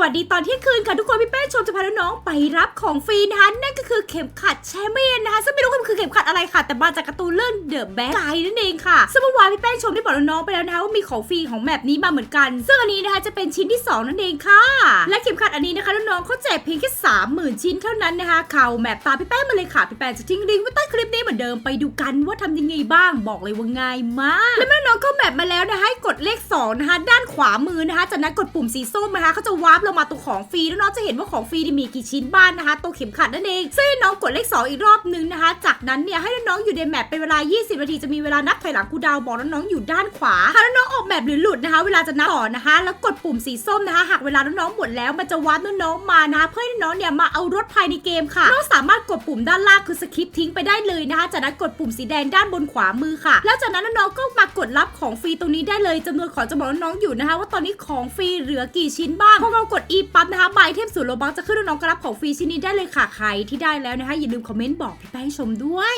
วัสดีตอนเที่ยงคืนค่ะทุกคนพี่เป้ชมจะพาน้องๆไปรับของฟรีนะคะนั่นก็คือเข็มขัดแชมเปี้ยนนะคะซึ่งไม่รู้ว่ามันคือเข็มขัด อะไรค่ะ แต่มาจากการ์ตูนเรื่องเดอะแบ d ไกนั่นเองค่ะซึ่งเมื่อวานพี่แป้งชมได้บอกน้องไปแล้วนะคะว่ามีของฟรีของแบบนี้มาเหมือนกัน ซึ่งอันนี้นะคะจะเป็นชิ้นที่สองนั่นเองค่ะ และเข็มขัดอันนี้นะคะน้องๆเขาแจกเพียงแค่สามหมื่นชิ้นเท่านั้นนะคะเข่าแมปตามพี่แป้งมาเลยค่ะพี่แป้งจะทิ้งลิงก์ไว้ใต้คลิปนี้เหมือนเดิมไปดูกันว่าทำยังไงบ้างบอกเลยว่าง่ายมาก และเมื่อน้องเข้าแมปมาแล้วนะคะให้กดเลข2นะคะด้านขวามือนะคะจากนั้นกดปุ่มสีส้มนะคะเขาจะวาร์ปลงมาตรงของฟรีแล้วน้องจะเห็นว่าของฟรีนี่มีกี่ชิ้นบ้างนะคะตัวเข็มขัดนั่นเองซึ่งน้องกดเลข 2 อีกรอบนึงนะคะ จากนั้นเนี่ยให้น้องๆอยู่ในแมปเป็นเวลา 20 นาทีจะมีเวลานับถอยหลังคูดาวบอกน้องๆอยู่ด้านขวาหากน้องๆออกแมปหรือหลุดนะคะ เวลาจะนับต่อนะคะ แล้วกดปุ่มสีส้มนะคะ หากเวลาน้องๆหมดแล้วมันจะวัดน้องๆมานะคะเพื่อให้น้องเนี่ยมาเอารถภายในเกมค่ะน้องสามารถกดปุ่มด้านล่างคือสคิปทิ้งไปได้เลยนะคะจากนั้นกดปุ่มสีแดงด้านบนขวามือค่ะ แล้วจากนั้นน้องๆก็มากดรับ ของฟรีตรงนี้ได้เลยจำนวนของจะบอกน้องอยู่นะคะ ว่าตอนนี้ของฟรีเหลือกี่ชิ้นบ้างพอเรากด e ปั๊บนะคะบายเทมสูตรโลบังจะขึ้นน้องกรับของฟรีชิ้นนี้ได้เลยค่ะใครที่ได้แล้วนะคะอย่าลืมคอมเมนต์บอกพี่แป้งชมด้วย